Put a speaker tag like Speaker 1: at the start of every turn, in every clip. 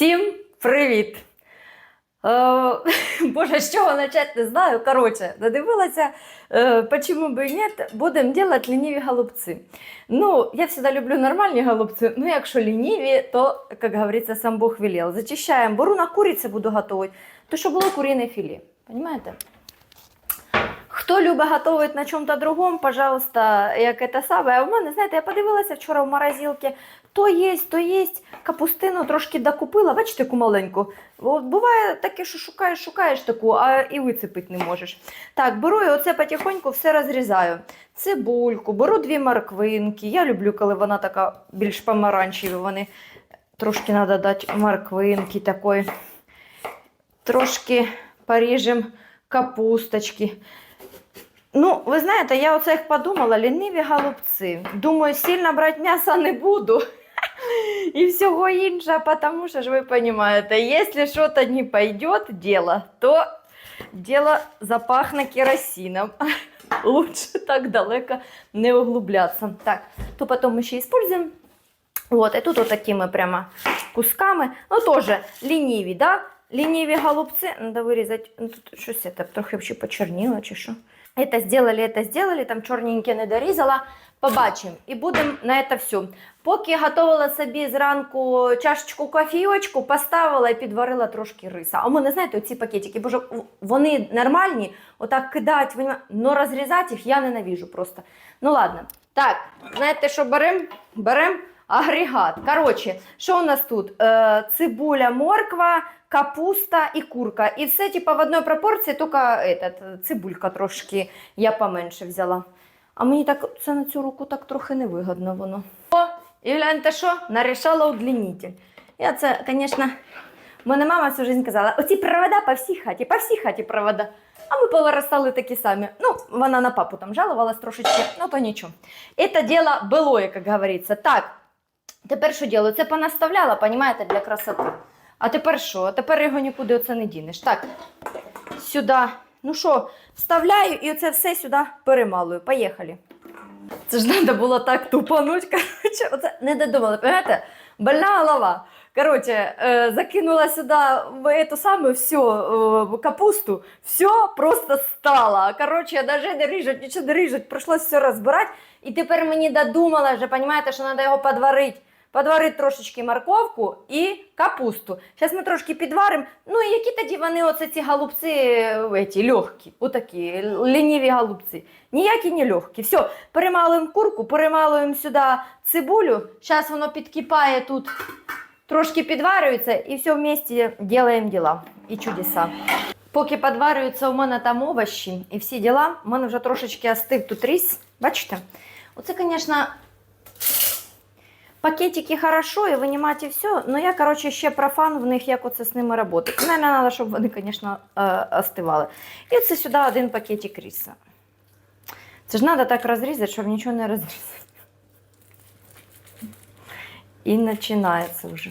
Speaker 1: Всім привіт! Е, Боже, з чого почати, не знаю. Коротше, додивилася, е, почему би ні, будемо робити лініві голубці. Ну, я завжди люблю нормальні голубці, ну якщо лініві, то, як говориться, сам Бог велел. Зачищаємо, беру на куриці, буду готувати, то що було курине філе. Понимаєте? Хто любить готувати на чому-то другому, пожалуйста, як це саме. А в мене, знаєте, я подивилася вчора в морозилці, то є, то є. Капустину трошки докупила, бачите, яку маленьку. От буває таке, що шукаєш, шукаєш таку, а і вицепити не можеш. Так, беру і оце потихоньку все розрізаю. Цибульку, беру дві морквинки. Я люблю, коли вона така більш помаранчеві. Вони трошки треба дати морквинки такої. Трошки поріжемо капусточки. Ну, ви знаєте, я оце як подумала, ліниві голубці. Думаю, сильно брати м'яса не буду. І всього іншого, тому що ж ви розумієте, якщо щось не пойде дело, то дело запахне керосином. Лучше так далеко не углубляться. Так, то потом мы еще используем. Вот, и тут вот такими прямо кусками. Ну, тоже лініві, да? Лініві голубці. Надо вирізати. Ну, тут щось це трохи ще почерніло, чи що. Это сделали, это сделали, там чорненьке не дорізала. Побачимо. І будемо на це все. Поки готувала собі зранку чашечку кофійочку, поставила і підварила трошки риса. А у мене, знаєте, оці пакетики, боже, вони нормальні, отак кидають, але розрізати їх я ненавіжу просто. Ну ладно. Так, знаєте, що беремо? Беремо агрегат. Коротше, що у нас тут? Е, цибуля, морква, капуста і курка. І все типу, в одній пропорції, тільки этот, цибулька трошки я поменше взяла. А мені так це на цю руку так трохи невигодно воно. О, і гляньте що? Нарішала удлінитель. Я це, звісно, мене мама всю жизнь казала, оці провода по всій хаті, по всій хаті провода. А ми повиростали такі самі. Ну, вона на папу там жалувалась трошечки, ну то нічого. Це діло былое, як говориться. Так, тепер що діло? Це понаставляла, понімаєте, для красоти. А тепер що? Тепер його нікуди оце не дінеш. Так, сюди. Ну що, вставляю і оце все сюди перемалую. Поїхали. Це ж треба було так тупануть. Коротше, оце не додумали. Понимаєте? Больна голова. Коротше, е, закинула сюди эту самую всю е, капусту, все просто стало. Коротше, навіть не ріжуть, нічого не ріжуть, прийшлось все розбирати. І тепер мені додумала, вже, розумієте, що треба його подварити. Подварити трошечки морковку і капусту. Зараз ми трошки підваримо. Ну і які тоді вони, оце ці голубці, эти, легкі, отакі, лініві голубці. Ніякі не легкі. Все, перемалуємо курку, перемалуємо сюди цибулю. Зараз воно підкипає тут, трошки підварюється і все вместе робимо діла і чудеса. Поки підварюються у мене там овочі і всі діла, у мене вже трошечки остив тут рис. Бачите? Оце, звісно, Пакетики хорошо, і винімати все, но я, короче, ще профан в них, як оце з ними працювати. Наверное, треба, щоб вони, звісно, э, остивали. І оце сюди один пакетик риса. Це ж треба так розрізати, щоб нічого не розрізати. І починається вже.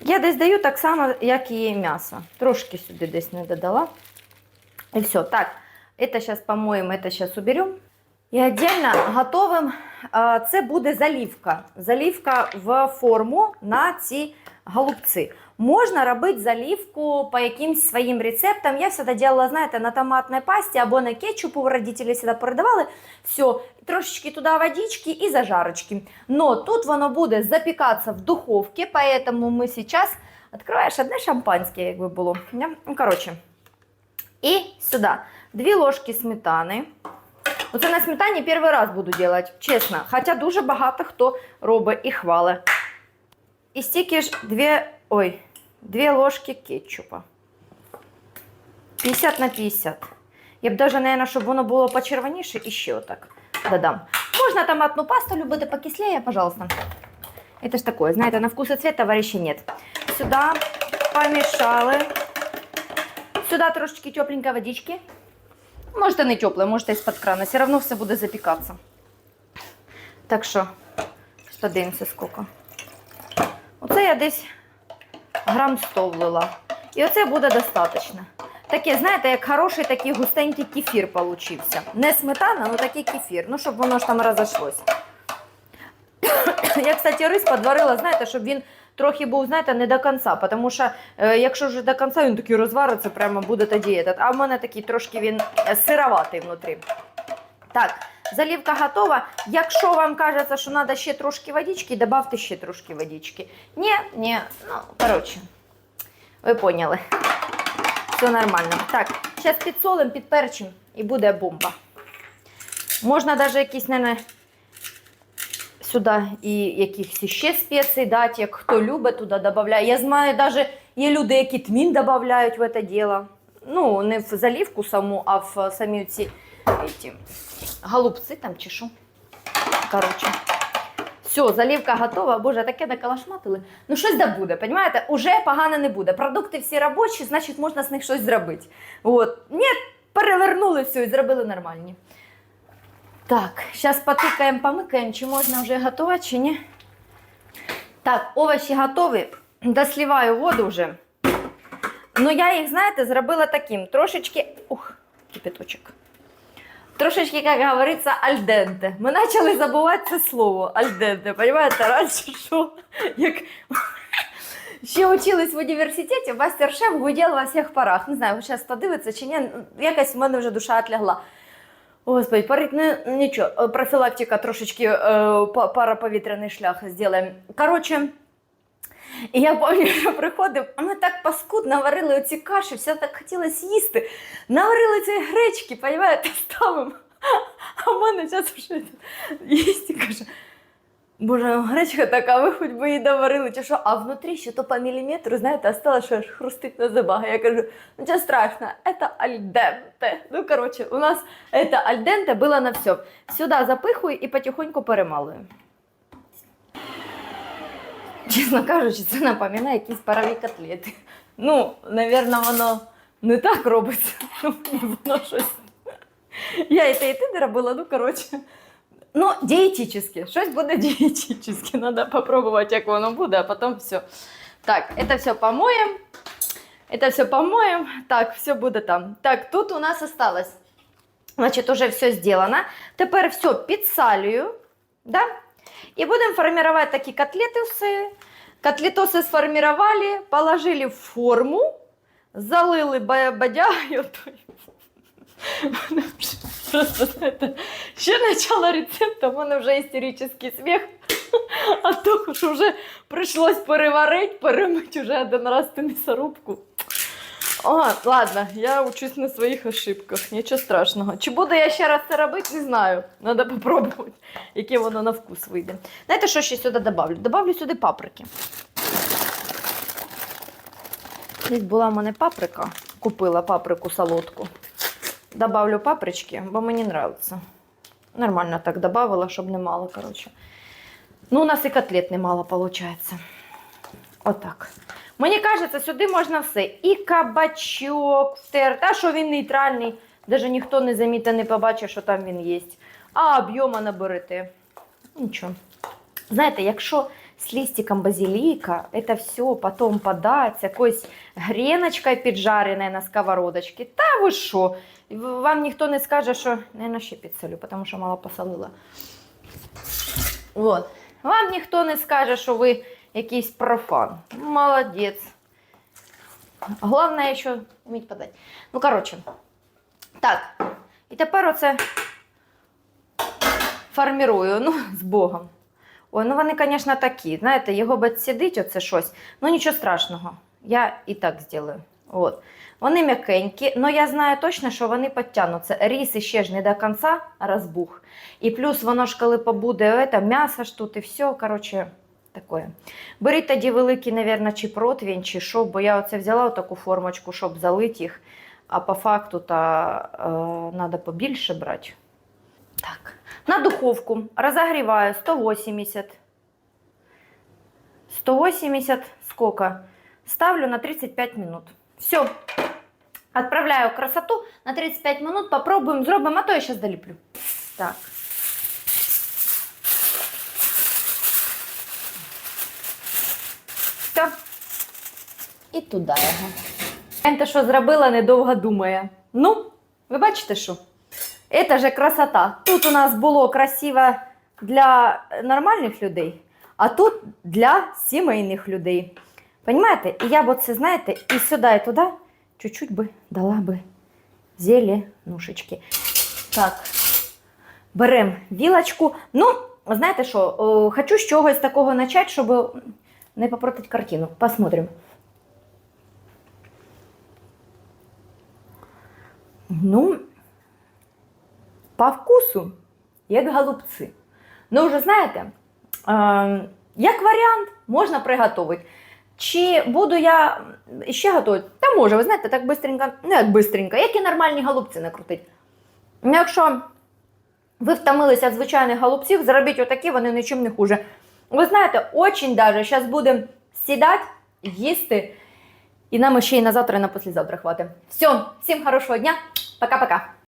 Speaker 1: Я десь даю так само, як і м'ясо. Трошки сюди десь не додала. І все. Так, це зараз помоємо, це зараз уберемо. І віддільно готовим. Це буде залівка. Залівка в форму на ці голубці. Можна робити залівку по якимсь своїм рецептам. Я завжди робила, знаєте, на томатній пасті або на кетчупу. Родителі завжди передавали. Все, трошечки туди водички і зажарочки. Но тут воно буде запікатися в духовці, поэтому ми зараз відкриваєш одне шампанське, якби було. Ну, коротше. І сюди дві ложки сметани. Оце на сметані перший раз буду робити, чесно. Хоча дуже багато хто робить і хвалить. І стільки ж дві, ой, дві ложки кетчупа. 50 на 50. Я б даже, наверное, щоб воно було почервоніше, і ще отак додам. Можна томатну пасту любити покислее, пожалуйста. Это ж такое, знаєте, на вкус и цвет товарищей нет. Сюда помішали. Сюда трошечки тепленької водички. Можете не тепле, можете із-під крана, все одно все буде запікатися. Так що, подивимося скільки. Оце я десь грам 100 влила. І оце буде достатньо. Таке, знаєте, як хороший такий густенький кефір получився. Не сметана, але такий кефір. Ну, щоб воно ж там розійшлося. Я, кстати, рис подварила, знаєте, щоб він трохи був, знаєте, не до кінця. Тому що е, якщо вже до кінця він такий розвариться, прямо буде тоді. Этот. А в мене такий трошки він е, сироватий внутрі. Так, заливка готова. Якщо вам кажеться, що треба ще трошки водички, додавте ще трошки водички. Ні, ні, ну, коротше, ви поняли. Все нормально. Так, зараз підсолим, підперчим і буде бомба. Можна навіть якісь, наверное, сюди і якихось ще спецій дати, як хто любить, туди додає. Я знаю, навіть є люди, які тмін додають в це діло. Ну, не в заливку саму, а в самі ці ці, голубці там чи що. Коротше. Все, заливка готова. Боже, таке накалашматили. Ну, щось да буде, розумієте? Уже погано не буде. Продукти всі робочі, значить можна з них щось зробити. От. Ні, перевернули все і зробили нормальні. Так, зараз потикаємо, помикаємо, чи можна вже готувати, чи ні. Так, овочі готові. Досліваю воду вже. Ну, я їх, знаєте, зробила таким. Трошечки. Ух, кипяточок. Трошечки, як говориться, альденте. Ми почали забувати це слово альденте. Понимаєте, раніше що? Як ще учились в університеті, мастер-шеф гудів во всіх парах. Не знаю, зараз подивиться чи ні. Якась в мене вже душа отлягла. Господи, парить не нічого. Профілактика трошечки па- параповітряний шлях зробимо. Коротше, я пам'ятаю, що приходив, а ми так паскудно варили оці каші, все так хотілося їсти. Наварили цієї гречки, розумієте, ставимо. А в мене зараз вже їсть і каже. Боже, гречка така, ви хоч би її доварили, чи що, а внутрі ще то по міліметру, знаєте, осталось, що аж хрустить на зубах. Я кажу, нічого страшного, це альденте. Ну, коротше, у нас це альденте було на все. Сюди запихую і потихоньку перемалую. Чесно кажучи, це напоминає якісь парові котлети. Ну, напевно, воно не так робиться. Ну, воно щось. Я і те, і те не робила, ну коротше. Ну, дієтичне. Щось буде дієтичне. Треба попробувати, як воно буде, а потім все. Так, це все помоємо. Это все помоем. Так, все буде там. Так, тут у нас осталось. Значить, уже все сделано. Тепер все підсалюю. Да? І будемо формувати такі котлетуси. Котлетоси сформировали, положили в форму, залили ба- бадягою. Просто знаєте, ще начало рецепту, у мене вже істеричний сміх. А то, що вже прийшлось переварити, перемити вже один раз ту м'ясорубку. О, ладно, я учусь на своїх ошибках, нічого страшного. Чи буду я ще раз це робити, не знаю. Треба попробувати, яке воно на вкус вийде. Знаєте, що ще сюди добавлю? Добавлю сюди паприки. Десь була в мене паприка, купила паприку солодку. Добавлю папрички, бо мені подобається. Нормально так добавила, щоб не мало, коротше. Ну, у нас і котлет немало виходить. Отак. Мені кажеться, сюди можна все. І кабачок втер, та що він нейтральний, навіть ніхто не замітить, не побачить, що там він є. А об'єма наберете. Нічого. Знаєте, якщо з листиком базиліка, це все потім подать, якоюсь гріночкою піджареною на сковородочці, та ви що? Вам ніхто не скаже, що не ще підсолю, тому що мало посолила. Вот. Вам ніхто не скаже, що ви якийсь профан. Молодець. Головне, що вміть подати. Ну, коротше. Так. І тепер оце формірую, ну, з Богом. Ой, ну вони, звісно, такі. Знаєте, його би сидить оце щось. Ну, нічого страшного. Я і так зроблю. От. Вони м'якенькі, але я знаю точно, що вони підтягнуться. Ріс ще ж не до кінця розбух. І плюс воно ж коли побуде, це, м'ясо ж тут і все. Коротше, таке. Беріть тоді великий, мабуть, чи противень, чи що, бо я оце взяла таку формочку, щоб залити їх. А по факту то е, треба побільше брати. Так. На духовку розогріваю 180. 180 сколько? Ставлю на 35 минут. Все. Отправляю красоту на 35 минут. Попробуем, зробимо, а то я сейчас доліплю. Так. Все. І туди його. Гляньте, що зробила, недовго думає. Ну, ви бачите, що? Це же красота. Тут у нас було красиво для нормальних людей, А тут для сімейних людей. Понимаєте? І я б оце, знаєте, і сюди, і туди чуть-чуть би дала би зеленушечки. Так, беремо вілочку. Ну, знаєте що, о, хочу з чогось такого почати, щоб не попортити картину. Посмотрим. Ну, по вкусу, як голубці. Ну, вже знаєте, е, як варіант, можна приготувати. Чи буду я ще готувати? Та може, ви знаєте, так бистренько, не як бистренько, як і нормальні голубці накрутить. Ну, якщо ви втомилися від звичайних голубців, зробіть отакі, вони нічим не хуже. Ви знаєте, очень даже зараз будемо сідати, їсти, і нам ще й на завтра, і на післязавтра хватить. Все, всім хорошого дня, пока-пока.